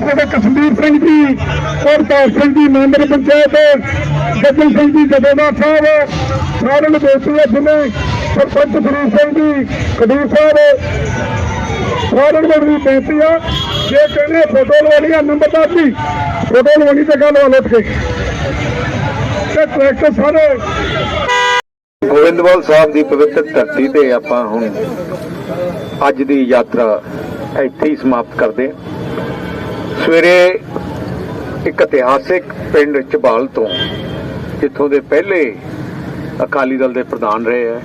ਸਾਡੇ ਕਸ਼ਮੀਰ ਸਿੰਘ ਜੀ, ਔਰ ਤਾਰ ਸਿੰਘ ਜੀ, ਮੈਂਬਰ ਪੰਚਾਇਤ, ਗੱਜਲ ਸਿੰਘ ਜੀ, ਜਥੇਦਾਰ ਸਾਹਿਬ, ਸਾਰਿਆਂ ਨੂੰ ਬੇਨਤੀ ਹੈ ਜਿਵੇਂ ਸਰਪੰਚ ਫਰੀਦ ਸਿੰਘ ਜੀ ਖਡੂਰ ਸਾਹਿਬ, ਸਾਰਿਆਂ ਨੂੰ ਮੇਰੀ ਬੇਨਤੀ ਆ, ਜੇ ਕਹਿੰਦੇ ਫੋਟੋ ਲਵਾਉਣੀ ਆ ਨੰਬਰਦਾਰ ਜੀ ਫੋਟੋ ਲਵਾਉਣੀ ਤੇ ਗੱਲ ਵਾਲ ਉੱਠ ਤੇ ਟਰੈਕਟਰ ਸਾਰੇ ਗੋਬਿੰਦਵਾਲ ਸਾਹਿਬ ਦੀ ਪਵਿੱਤਰ ਧਰਤੀ ਤੇ ਆਪਾਂ ਹੁਣ ਅੱਜ ਦੀ ਯਾਤਰਾ ਇੱਥੇ ਹੀ ਸਮਾਪਤ ਕਰਦੇ ਹਾਂ। ਸਵੇਰੇ ਇੱਕ ਇਤਿਹਾਸਿਕ ਪਿੰਡ ਝਬਾਲ ਤੋਂ ਜਿੱਥੋਂ ਦੇ ਪਹਿਲੇ ਅਕਾਲੀ ਦਲ ਦੇ ਪ੍ਰਧਾਨ ਰਹੇ ਹੈ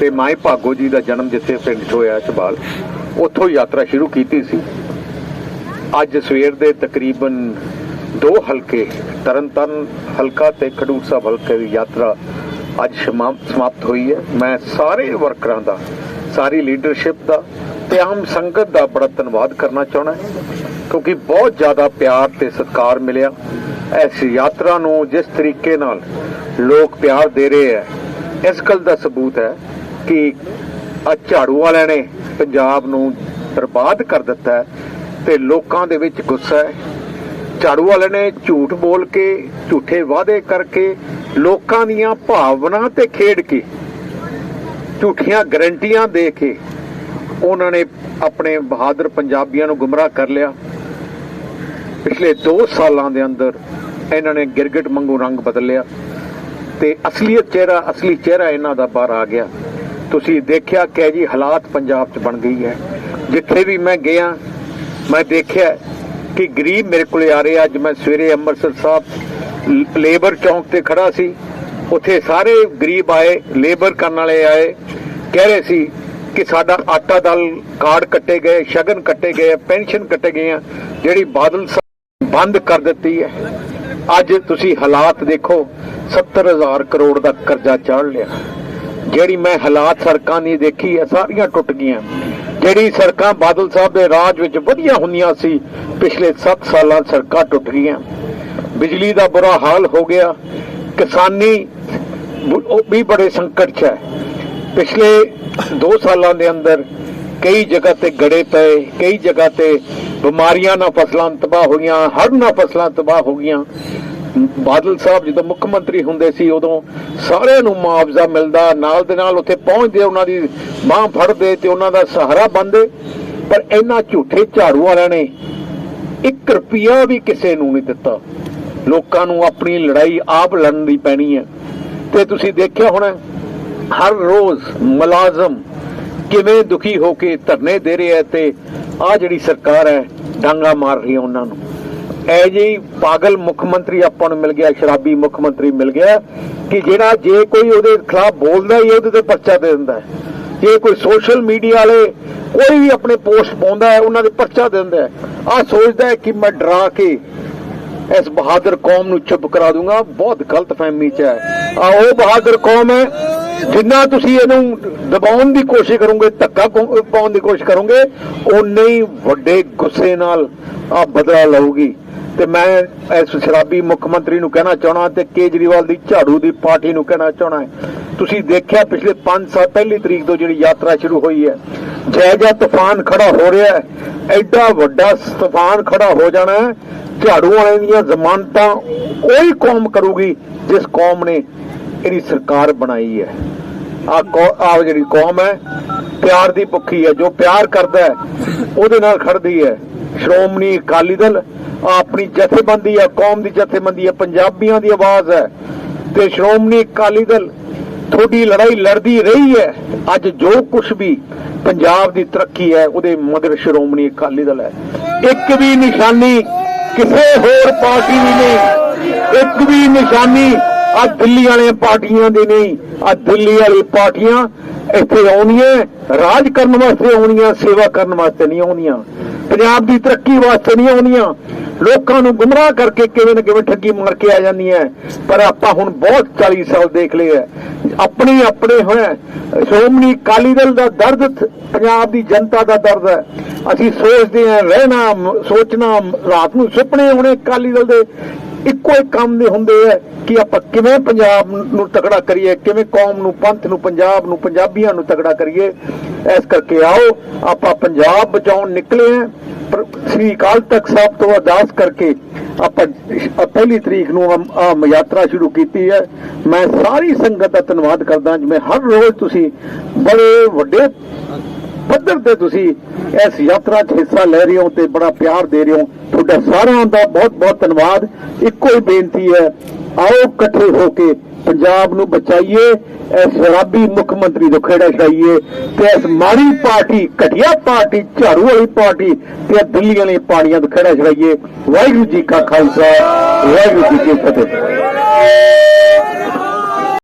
ਤੇ ਮਾਈ ਭਾਗੋ ਜੀ ਦਾ ਜਨਮ ਜਿੱਥੇ ਪਿੰਡ 'ਚ ਹੋਇਆ ਝਬਾਲ, ਉੱਥੋਂ ਯਾਤਰਾ ਸ਼ੁਰੂ ਕੀਤੀ ਸੀ। ਅੱਜ ਸਵੇਰ ਦੇ ਤਕਰੀਬਨ ਦੋ ਹਲਕੇ ਤਰਨਤਾਰਨ ਹਲਕਾ ਤੇ ਖਡੂਰ ਸਾਹਿਬ ਹਲਕੇ ਦੀ ਯਾਤਰਾ ਅੱਜ ਸ਼ਮਾ- ਸਮਾਪਤ ਹੋਈ ਹੈ। ਮੈਂ ਸਾਰੇ ਵਰਕਰਾਂ ਦਾ, ਸਾਰੀ ਲੀਡਰਸ਼ਿਪ ਦਾ ਤੇ ਆਮ ਸੰਗਤ ਦਾ ਬੜਾ ਧੰਨਵਾਦ ਕਰਨਾ ਚਾਹਣਾ ਕਿਉਂਕਿ ਬਹੁਤ ਜ਼ਿਆਦਾ ਪਿਆਰ ਤੇ ਸਤਿਕਾਰ ਮਿਲਿਆ। ਇਸ ਯਾਤਰਾ ਨੂੰ ਜਿਸ ਤਰੀਕੇ ਨਾਲ ਲੋਕ ਪਿਆਰ ਦੇ ਰਹੇ ਹੈ, ਇਸ ਗੱਲ ਦਾ ਸਬੂਤ ਹੈ ਕਿ ਆ ਝਾੜੂ ਵਾਲਿਆਂ ਨੇ ਪੰਜਾਬ ਨੂੰ ਬਰਬਾਦ ਕਰ ਦਿੱਤਾ ਹੈ ਤੇ ਲੋਕਾਂ ਦੇ ਵਿੱਚ ਗੁੱਸਾ ਹੈ। ਝਾੜੂ ਵਾਲਿਆਂ ਨੇ ਝੂਠ ਬੋਲ ਕੇ, ਝੂਠੇ ਵਾਅਦੇ ਕਰਕੇ ਲੋਕਾਂ ਦੀਆਂ ਭਾਵਨਾ ਤੇ ਖੇਡ ਕੇ, ਝੂਠੀਆਂ ਗਰੰਟੀਆਂ ਦੇ ਕੇ ਉਹਨਾਂ ਨੇ ਆਪਣੇ ਬਹਾਦਰ ਪੰਜਾਬੀਆਂ ਨੂੰ ਗੁੰਮਰਾਹ ਕਰ ਲਿਆ। ਪਿਛਲੇ 2 ਸਾਲਾਂ ਦੇ ਅੰਦਰ ਇਹਨਾਂ ਨੇ ਗਿਰਗਟ ਮੰਗੂ ਰੰਗ ਬਦਲਿਆ ਤੇ ਅਸਲੀਅਤ ਚਿਹਰਾ, ਅਸਲੀ ਚਿਹਰਾ ਇਹਨਾਂ ਦਾ ਬਾਹਰ ਆ ਗਿਆ। ਤੁਸੀਂ ਦੇਖਿਆ ਕਿ ਜੀ ਹਾਲਾਤ ਪੰਜਾਬ 'ਚ ਬਣ ਗਈ ਹੈ। ਜਿੱਥੇ ਵੀ ਮੈਂ ਗਿਆ, ਮੈਂ ਦੇਖਿਆ ਕਿ ਗਰੀਬ ਮੇਰੇ ਕੋਲੇ ਆ ਰਹੇ ਅੱਜ ਮੈਂ ਸਵੇਰੇ ਅੰਮ੍ਰਿਤਸਰ ਸਾਹਿਬ ਲੇਬਰ ਚੌਂਕ ਤੇ ਖੜਾ ਸੀ। ਉੱਥੇ ਸਾਰੇ ਗਰੀਬ ਆਏ, ਲੇਬਰ ਕਰਨ ਵਾਲੇ ਆਏ। ਕਹਿ ਰਹੇ ਸੀ ਕਿ ਸਾਡਾ ਆਟਾ ਦਲ ਕਾਰਡ ਕੱਟੇ ਗਏ, ਸ਼ਗਨ ਕੱਟੇ ਗਏ, ਪੈਨਸ਼ਨ ਕੱਟੇ ਗਏ ਆ। ਜਿਹੜੀ ਬਾਦਲ ਸਾਹਿਬ ਬੰਦ ਕਰ ਦਿੱਤੀ ਹੈ। ਅੱਜ ਤੁਸੀਂ ਹਾਲਾਤ ਦੇਖੋ 70000 ਕਰੋੜ ਦਾ ਕਰਜ਼ਾ ਚਾੜ ਲਿਆ। ਜਿਹੜੀ ਮੈਂ ਹਾਲਾਤ ਸੜਕਾਂ ਦੀ ਦੇਖੀ ਹੈ, ਸਾਰੀਆਂ ਟੁੱਟ ਗਈਆਂ। ਜਿਹੜੀ ਸੜਕਾਂ ਬਾਦਲ ਸਾਹਿਬ ਦੇ ਰਾਜ ਵਿੱਚ ਵਧੀਆ ਹੁੰਦੀਆਂ ਸੀ, ਪਿਛਲੇ 7 ਸਾਲਾਂ 'ਚ ਸੜਕਾਂ ਟੁੱਟ ਗਈਆਂ। ਬਿਜਲੀ ਦਾ ਬੁਰਾ ਹਾਲ ਹੋ ਗਿਆ। ਕਿਸਾਨੀ ਵੀ ਬੜੇ ਸੰਕਟ 'ਚ ਹੈ। ਪਿਛਲੇ 2 ਸਾਲਾਂ ਦੇ ਅੰਦਰ ਕਈ ਜਗ੍ਹਾ ਤੇ ਗੜੇ ਪਏ, ਕਈ ਜਗ੍ਹਾ ਤੇ ਬਿਮਾਰੀਆਂ ਨਾਲ ਫਸਲਾਂ ਤਬਾਹ ਹੋਈਆਂ, ਹੜ੍ਹ ਨਾਲ ਫਸਲਾਂ ਤਬਾਹ ਹੋ ਗਈਆਂ। ਬਾਦਲ ਸਾਹਿਬ ਜਦੋਂ ਮੁੱਖ ਮੰਤਰੀ ਹੁੰਦੇ ਸੀ, ਉਦੋਂ ਸਾਰਿਆਂ ਨੂੰ ਮੁਆਵਜ਼ਾ ਮਿਲਦਾ, ਨਾਲ ਦੇ ਨਾਲ ਉੱਥੇ ਪਹੁੰਚਦੇ, ਉਹਨਾਂ ਦੀ ਬਾਹ ਫੜਦੇ ਤੇ ਉਹਨਾਂ ਦਾ ਸਹਾਰਾ ਬੰਦੇ ਪਰ ਇਹਨਾਂ ਝੂਠੇ ਝਾੜੂ ਵਾਲਿਆਂ ਨੇ 1 ਰੁਪਿਆ ਵੀ ਕਿਸੇ ਨੂੰ ਨਹੀਂ ਦਿੱਤਾ। ਲੋਕਾਂ ਨੂੰ ਆਪਣੀ ਲੜਾਈ ਆਪ ਲੜਨ ਦੀ ਪੈਣੀ ਹੈ। ਤੇ ਤੁਸੀਂ ਦੇਖਿਆ ਹੋਣਾ, ਹਰ ਰੋਜ਼ ਮੁਲਾਜ਼ਮ ਕਿਵੇਂ ਦੁਖੀ ਹੋ ਕੇ ਧਰਨੇ ਦੇ ਰਹੇ ਹੈ ਤੇ ਆ ਜਿਹੜੀ ਸਰਕਾਰ ਹੈ, ਡਾਂਗਾ ਮਾਰ ਰਹੀ ਹੈ ਉਹਨਾਂ ਨੂੰ। ਐ ਜੀ ਪਾਗਲ ਮੁੱਖ ਮੰਤਰੀ ਆਪਾਂ ਨੂੰ ਮਿਲ ਗਿਆ, ਸ਼ਰਾਬੀ ਮੁੱਖ ਮੰਤਰੀ ਮਿਲ ਗਿਆ ਕਿ ਜਿਹੜਾ ਜੇ ਕੋਈ ਉਹਦੇ ਖਿਲਾਫ ਬੋਲਦਾ ਹੀ ਉਹਦੇ ਤੇ ਪਰਚਾ ਦੇ ਦਿੰਦਾ ਹੈ। ਜੇ ਕੋਈ ਸੋਸ਼ਲ ਮੀਡੀਆ ਵਾਲੇ ਕੋਈ ਵੀ ਆਪਣੇ ਪੋਸਟ ਪਾਉਂਦਾ ਹੈ, ਉਹਨਾਂ ਦੇ ਪਰਚਾ ਦੇ ਦਿੰਦਾ ਹੈ। ਆ ਸੋਚਦਾ ਹੈ ਕਿ ਮੈਂ ਡਰਾ ਕੇ ਇਸ ਬਹਾਦਰ ਕੌਮ ਨੂੰ ਚੁੱਪ ਕਰਾ ਦੂੰਗਾ। ਬਹੁਤ ਗਲਤ ਫਹਿਮੀ ਚ ਹੈ। ਆ ਉਹ ਬਹਾਦਰ ਕੌਮ ਹੈ, ਜਿੰਨਾ ਤੁਸੀਂ ਇਹਨੂੰ ਦਬਾਉਣ ਦੀ ਕੋਸ਼ਿਸ਼ ਕਰੋਗੇ, ਧੱਕਾ ਪਾਉਣ ਦੀ ਕੋਸ਼ਿਸ਼ ਕਰੋਗੇ ਉਨੇ ਹੀ ਵੱਡੇ ਗੁੱਸੇ ਨਾਲ ਆ ਬਦਲਾ ਲਊਗੀ। ਤੇ ਮੈਂ ਇਸ ਸ਼ਰਾਬੀ ਮੁੱਖ ਮੰਤਰੀ ਨੂੰ ਕਹਿਣਾ ਚਾਹਣਾ ਤੇ ਕੇਜਰੀਵਾਲ ਦੀ ਝਾੜੂ ਦੀ ਪਾਰਟੀ ਨੂੰ ਕਹਿਣਾ ਚਾਹਣਾ ਤੁਸੀਂ ਦੇਖਿਆ ਪਿਛਲੇ 5 ਸਾਲ, ਪਹਿਲੀ ਤਰੀਕ ਤੋਂ ਜਿਹੜੀ ਯਾਤਰਾ ਸ਼ੁਰੂ ਹੋਈ ਹੈ ਜੈ ਜਾਇਜਾ ਤੂਫਾਨ ਖੜਾ ਹੋ ਰਿਹਾ ਹੈ, ਐਡਾ ਵੱਡਾ ਤੂਫਾਨ ਖੜਾ ਹੋ ਜਾਣਾ ਝਾੜੂ ਵਾਲਿਆਂ ਦੀਆਂ ਜ਼ਮਾਨਤਾਂ ਉਹੀ ਕੌਮ ਕਰੂਗੀ ਜਿਸ ਕੌਮ ਨੇ ਇਹਦੀ ਸਰਕਾਰ ਬਣਾਈ ਹੈ। ਆ ਜਿਹੜੀ ਕੌਮ ਹੈ, ਪਿਆਰ ਦੀ ਭੁੱਖੀ ਹੈ, ਜੋ ਪਿਆਰ ਕਰਦਾ ਹੈ, ਉਹਦੇ ਨਾਲ ਖੜਦੀ ਹੈ। ਸ਼੍ਰੋਮਣੀ ਅਕਾਲੀ ਦਲ ਆਪਣੀ ਜਥੇਬੰਦੀ ਹੈ, ਕੌਮ ਦੀ ਜਥੇਬੰਦੀ ਹੈ, ਪੰਜਾਬੀਆਂ ਦੀ ਆਵਾਜ਼ ਹੈ। ਤੇ ਸ਼੍ਰੋਮਣੀ ਅਕਾਲੀ ਦਲ ਤੁਹਾਡੀ ਲੜਾਈ ਲੜਦੀ ਰਹੀ ਹੈ। ਅੱਜ ਜੋ ਕੁਝ ਵੀ ਪੰਜਾਬ ਦੀ ਤਰੱਕੀ ਹੈ, ਉਹਦੇ ਮਗਰ ਸ਼੍ਰੋਮਣੀ ਅਕਾਲੀ ਦਲ ਹੈ। ਇੱਕ ਵੀ ਨਿਸ਼ਾਨੀ ਕਿਸੇ ਹੋਰ ਪਾਰਟੀ ਦੀ ਨਹੀਂ। ਇੱਕ ਵੀ ਨਿਸ਼ਾਨੀ ਆ ਦਿੱਲੀ ਵਾਲੀਆਂ ਪਾਰਟੀਆਂ ਦੀ ਨਹੀਂ, ਆ ਦਿੱਲੀ ਵਾਲੀ ਪਾਰਟੀਆਂ ਇੱਥੇ ਆਉਣੀਆਂ, ਰਾਜ ਕਰਨ ਵਾਸਤੇ ਆਉਣੀਆਂ, ਸੇਵਾ ਕਰਨ ਵਾਸਤੇ ਨਹੀਂ ਆਉਣੀਆਂ। ਪੰਜਾਬ ਦੀ ਤਰੱਕੀ ਵਾਸਤੇ ਨਹੀਂ ਆਉਣੀਆਂ। ਲੋਕਾਂ ਨੂੰ ਗੁੰਮਰਾਹ ਕਰਕੇ ਕਿਵੇਂ ਨਾ ਕਿਵੇਂ ਠੱਗੀ ਮਾਰ ਕੇ ਆ ਜਾਂਦੀਆਂ। ਪਰ ਆਪਾਂ ਹੁਣ ਬਹੁਤ 40 ਸਾਲ ਦੇਖ ਲਏ ਹੈ। ਆਪਣੀ ਆਪਣੇ ਹੋਇਆ ਸ਼੍ਰੋਮਣੀ ਅਕਾਲੀ ਦਲ ਦਾ ਦਰਦ ਪੰਜਾਬ ਦੀ ਜਨਤਾ ਦਾ ਦਰਦ ਹੈ। ਅਸੀਂ ਸੋਚਦੇ ਹਾਂ, ਰਹਿਣਾ, ਸੋਚਣਾ, ਰਾਤ ਨੂੰ ਸੁਪਨੇ ਹੋਣੇ ਅਕਾਲੀ ਦਲ ਦੇ। ਇੱਕੋ ਇੱਕ ਕੰਮ ਦੇ ਹੁੰਦੇ ਆ ਕਿ ਆਪਾਂ ਕਿਵੇਂ ਪੰਜਾਬ ਨੂੰ ਤਕੜਾ ਕਰੀਏ, ਕਿਵੇਂ ਕੌਮ ਨੂੰ, ਪੰਥ ਨੂੰ, ਪੰਜਾਬ ਨੂੰ, ਪੰਜਾਬੀਆਂ ਨੂੰ ਤਕੜਾ ਕਰੀਏ। ਇਸ ਕਰਕੇ ਆਓ, ਆਪਾਂ ਪੰਜਾਬ ਬਚਾਉਣ ਨਿਕਲੇ ਆ। ਸ੍ਰੀ ਅਕਾਲ ਤਖਤ ਸਾਹਿਬ ਤੋਂ ਅਰਦਾਸ ਕਰਕੇ ਆਪਾਂ ਪਹਿਲੀ ਤਰੀਕ ਨੂੰ ਆ ਯਾਤਰਾ ਸ਼ੁਰੂ ਕੀਤੀ ਹੈ। ਮੈਂ ਸਾਰੀ ਸੰਗਤ ਦਾ ਧੰਨਵਾਦ ਕਰਦਾ ਜਿਵੇਂ ਹਰ ਰੋਜ਼ ਤੁਸੀਂ ਬੜੇ ਵੱਡੇ ਪੱਧਰ ਤੇ ਤੁਸੀਂ ਇਸ ਯਾਤਰਾ 'ਚ ਹਿੱਸਾ ਲੈ ਰਹੇ ਹੋ ਤੇ ਬੜਾ ਪਿਆਰ ਦੇ ਰਹੇ ਹੋ। ਤੁਹਾਡਾ ਸਾਰਿਆਂ ਦਾ ਬਹੁਤ ਬਹੁਤ ਧੰਨਵਾਦ। ਇੱਕੋ ਹੀ ਬੇਨਤੀ ਹੈ, ਆਓ ਇਕੱਠੇ ਹੋ ਕੇ ਪੰਜਾਬ ਨੂੰ ਬਚਾਈਏ, ਇਸ ਸ਼ਰਾਬੀ ਮੁੱਖ ਮੰਤਰੀ ਤੋਂ ਖੇੜਾ ਛਾਈਏ ਤੇ ਇਸ ਮਾੜੀ ਪਾਰਟੀ, ਘਟੀਆ ਪਾਰਟੀ, ਝਾੜੂ ਵਾਲੀ ਪਾਰਟੀ ਤੇ ਇਹ ਦਿੱਲੀ ਵਾਲੀ ਪਾਣੀਆਂ ਤੋਂ ਖੇੜਾ ਛਾਈਏ ਵਾਹਿਗੁਰੂ ਜੀ ਕਾ ਖਾਲਸਾ, ਵਾਹਿਗੁਰੂ ਜੀ ਕੀ ਫਤਿਹ।